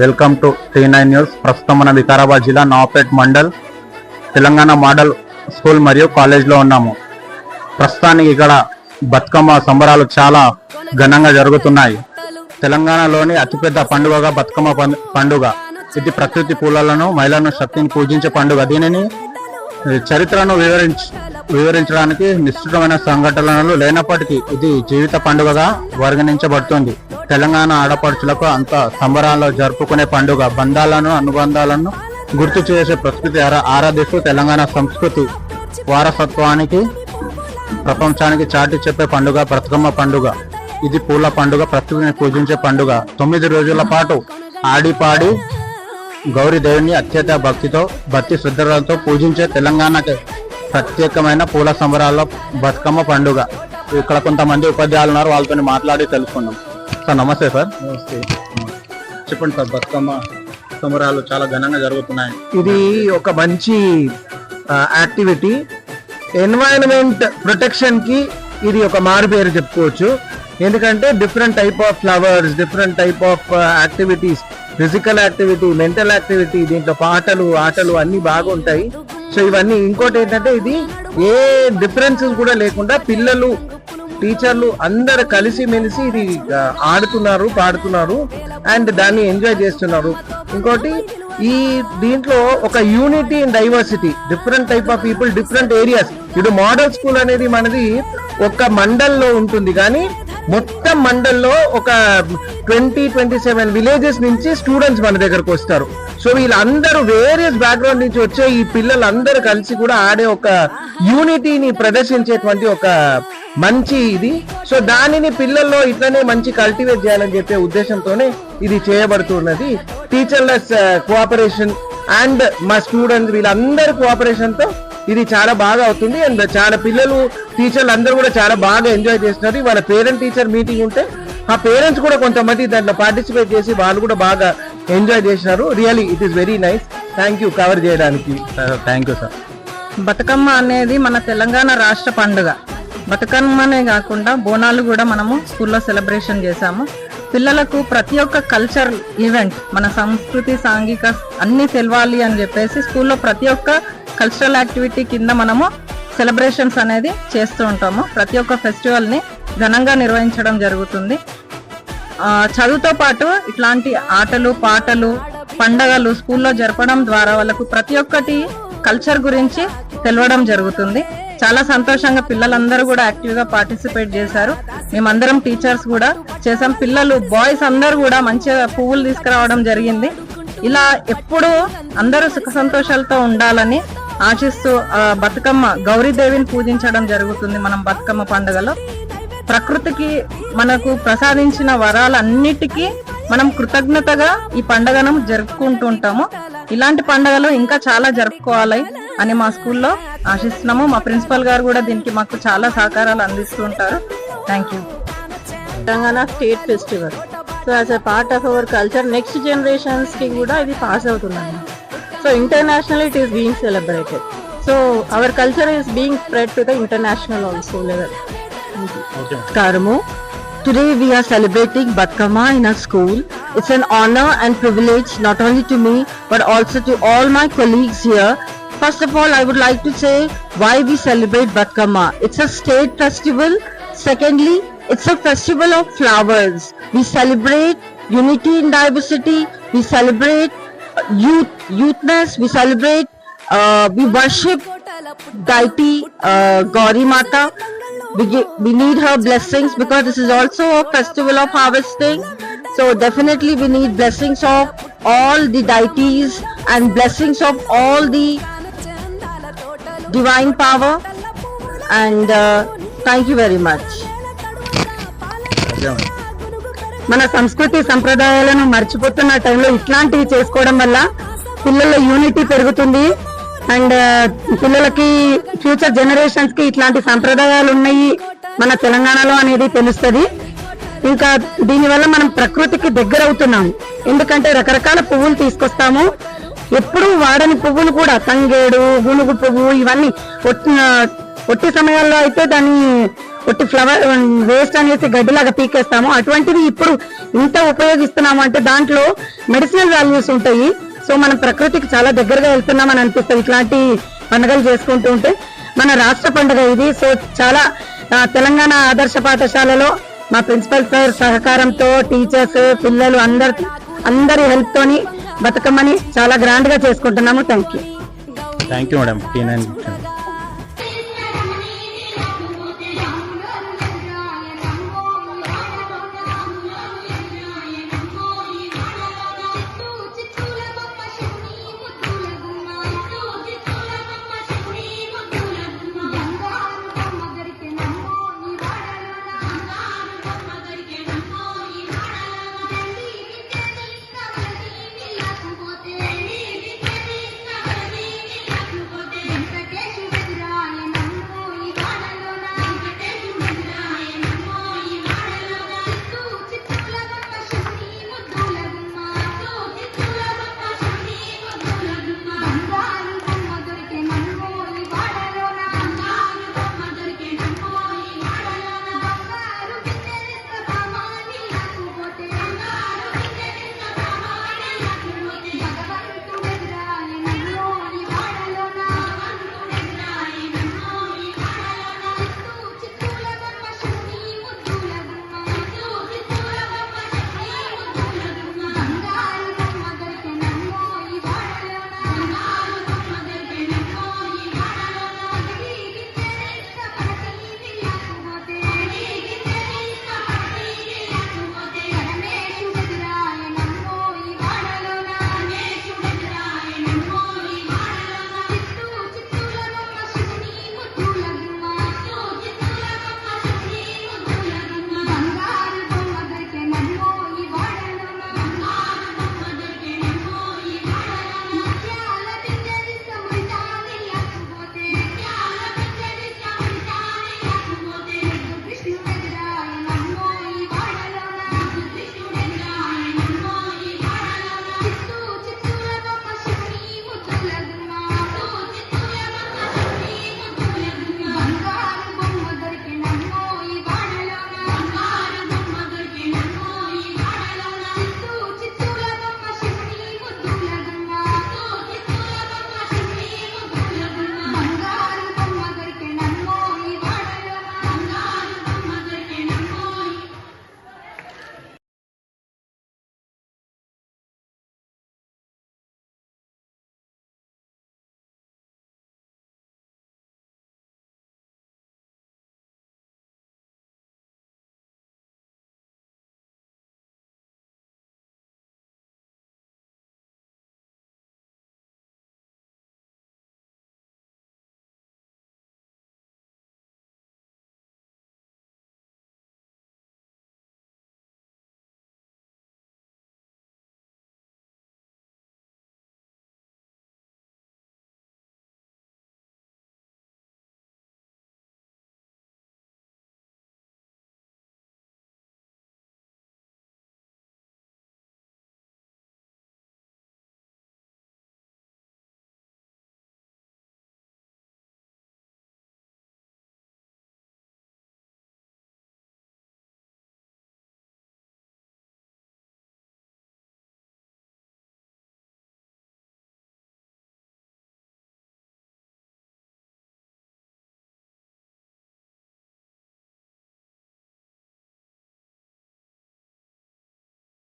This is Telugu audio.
Welcome to T nine news. ప్రస్తుతం మన వికారాబాద్ జిల్లా నవాపేట్ మండల్ తెలంగాణ మోడల్ స్కూల్ మరియు కాలేజ్లో ఉన్నాము. ప్రస్తుతానికి ఇక్కడ బతుకమ్మ సంబరాలు చాలా ఘనంగా జరుగుతున్నాయి. తెలంగాణలోని అతిపెద్ద పండుగగా బతుకమ్మ పండుగ. ఇది ప్రకృతి పూలలను మహిళలను శక్తిని పూజించే పండుగ. దీనిని చరిత్రను వివరించ వివరించడానికి నిశ్చితమైన సంఘటనలు లేనప్పటికీ ఇది జీవిత పండుగగా పరిగణించబడుతుంది తెలంగాణ ఆడపడుచులకు అంత సంబరాల్లో జరుపుకునే పండుగ. బంధాలను అనుబంధాలను గుర్తు చేసే ప్రకృతి ఆరాధిస్తూ తెలంగాణ సంస్కృతి వారసత్వానికి ప్రపంచానికి చాటి చెప్పే పండుగ బతుకమ్మ పండుగ. ఇది పూల పండుగ ప్రకృతిని పూజించే పండుగ. తొమ్మిది రోజుల పాటు ఆడిపాడి గౌరీ దేవుని అత్యంత భక్తితో భక్తి శ్రద్ధలతో పూజించే తెలంగాణకి ప్రత్యేకమైన పూల సంబరాల్లో బతుకమ్మ పండుగ. ఇక్కడ కొంతమంది ఉపాధ్యాయులు ఉన్నారు వాళ్ళతో మాట్లాడి తెలుసుకున్నాం సార్ నమస్తే సార్. నమస్తే. చెప్పండి సార్ బతుకమ్మ సంబరాలు చాలా ఘనంగా జరుగుతున్నాయి. ఇది ఒక మంచి యాక్టివిటీ ఎన్వైరన్మెంట్ ప్రొటెక్షన్కి ఇది ఒక మారు పేరు చెప్పుకోవచ్చు. ఎందుకంటే different type of flowers different type of activities physical activity mental activity దీంట్లో పాటలు ఆటలు అన్ని బాగా ఉంటాయి సో ఇవన్నీ ఇంకోటి ఏంటంటే ఇది ఏ డిఫరెన్సెస్ కూడా లేకుండా పిల్లలు టీచర్లు అందరు కలిసి మెలిసి ఇది ఆడుతున్నారు పాడుతున్నారు అండ్ దాన్ని ఎంజాయ్ చేస్తున్నారు. ఇంకోటి ఈ దీంట్లో ఒక unity in diversity different type of people different areas ఇప్పుడు మోడల్ స్కూల్ అనేది మనది ఒక మండల్లో ఉంటుంది కానీ మొత్తం మండల్లో ఒక ట్వంటీ ట్వంటీ సెవెన్ విలేజెస్ నుంచి స్టూడెంట్స్ మన దగ్గరకు వస్తారు. సో వీళ్ళందరూ వేరియస్ బ్యాక్గ్రౌండ్ నుంచి వచ్చే ఈ పిల్లలందరూ కలిసి కూడా ఆడే ఒక యూనిటీని ప్రదర్శించేటువంటి ఒక మంచి ఇది. సో దానిని పిల్లల్లో ఇట్లనే మంచి కల్టివేట్ చేయాలని చెప్పే ఉద్దేశంతోనే ఇది చేయబడుతున్నది. టీచర్ల కోఆపరేషన్ అండ్ మా స్టూడెంట్స్ వీళ్ళందరి కోఆపరేషన్తో ఇది చాలా బాగా అవుతుంది. అండ్ చాలా పిల్లలు టీచర్లు అందరూ కూడా చాలా బాగా ఎంజాయ్ చేస్తున్నారు. వాళ్ళ పేరెంట్ టీచర్ మీటింగ్ ఉంటే ఆ పేరెంట్స్ కూడా కొంతమంది దాంట్లో పార్టిసిపేట్ చేసి వాళ్ళు కూడా బాగా ఎంజాయ్ చేసినారు. Really it is very nice thank you cover చేయడానికి. థ్యాంక్ యూ సార్ బతుకమ్మ అనేది మన తెలంగాణ రాష్ట్ర పండుగ. బతుకమ్మనే కాకుండా బోనాలు కూడా మనము స్కూల్లో సెలబ్రేషన్ చేశాము. పిల్లలకు ప్రతి ఒక్క కల్చర్ ఈవెంట్ మన సంస్కృతి సాంఘిక అన్ని తెలవాలి అని చెప్పేసి స్కూల్లో ప్రతి ఒక్క కల్చరల్ యాక్టివిటీ కింద మనము సెలబ్రేషన్స్ అనేది చేస్తూ ఉంటాము. ప్రతి ఒక్క ఫెస్టివల్ని ఘనంగా నిర్వహించడం జరుగుతుంది. చదువుతో పాటు ఇట్లాంటి ఆటలు పాటలు పండగలు స్కూల్లో జరపడం ద్వారా వాళ్ళకు ప్రతి ఒక్కటి కల్చర్ గురించి తెలవడం జరుగుతుంది. చాలా సంతోషంగా పిల్లలందరూ కూడా యాక్టివ్గా పార్టిసిపేట్ చేశారు. మేమందరం టీచర్స్ కూడా చేసాం పిల్లలు బాయ్స్ అందరూ కూడా మంచిగా పువ్వులు తీసుకురావడం జరిగింది. ఇలా ఎప్పుడూ అందరూ సుఖ సంతోషాలతో ఉండాలని ఆశిస్తూ బతుకమ్మ గౌరీదేవిని పూజించడం జరుగుతుంది మనం బతుకమ్మ పండుగలో. ప్రకృతికి మనకు ప్రసాదించిన వరాలన్నిటికీ మనం కృతజ్ఞతగా ఈ పండుగను జరుపుకుంటూ ఉంటాము. ఇలాంటి పండుగలు ఇంకా చాలా జరుపుకోవాలి అని మా స్కూల్లో ఆశిస్తున్నాము మా ప్రిన్సిపల్ గారు కూడా దీనికి మాకు చాలా సహకారాలు అందిస్తూ ఉంటారు thank you Telangana state festival so as a part of our culture next జనరేషన్స్కి కూడా ఇది పాస్ అవుతున్నాయి so international it is being celebrated so our culture is being spread to the international also level Karamo. Today we are celebrating Batkama in our school. It's an honor and privilege not only to me but also to all my colleagues here. First of all, I would like to say why we celebrate Batkama. It's a state festival. Secondly, it's a festival of flowers. We celebrate unity in diversity. We celebrate uh, youth, youthness. We celebrate, uh, we worship deity uh, Gauri Mata. We, we need her blessings because this is also a festival of harvesting. So definitely we need blessings of all the deities and blessings of all the divine power. And uh, thank you very much. మన సంస్కృతి సంప్రదాయాలను మర్చిపోతున్న టైంలో ఇట్లాంటివి చేసుకోవడం వల్ల పిల్లల యూనిటీ పెరుగుతుంది అండ్ పిల్లలకి ఫ్యూచర్ జనరేషన్స్కి ఇట్లాంటి సంప్రదాయాలు ఉన్నాయి మన తెలంగాణలో అనేది తెలుస్తుంది ఇంకా దీనివల్ల మనం ప్రకృతికి దగ్గర అవుతున్నాం ఎందుకంటే రకరకాల పువ్వులు తీసుకొస్తాము ఎప్పుడూ వాడని పువ్వులు కూడా తంగేడు గునుగు పువ్వు ఇవన్నీ ఒట్టి ఒట్టి సమయాల్లో అయితే దాన్ని ఒట్టి ఫ్లవర్ వేస్ట్ అనేసి గడ్డిలాగా పీకేస్తాము. అటువంటిది ఇప్పుడు ఇంత ఉపయోగిస్తున్నాము అంటే దాంట్లో మెడిసినల్ వాల్యూస్ ఉంటాయి. సో మనం ప్రకృతికి చాలా దగ్గరగా వెళ్తున్నామని అనిపిస్తుంది ఇట్లాంటి పండుగలు చేసుకుంటూ ఉంటే మన రాష్ట్ర పండుగ ఇది. సో చాలా తెలంగాణ ఆదర్శ పాఠశాలలో మా ప్రిన్సిపల్ సార్ సహకారంతో టీచర్స్ పిల్లలు అందరి అందరి హెల్ప్ తోని బతుకమ్మని చాలా గ్రాండ్గా చేసుకుంటున్నాము thank you thank you madam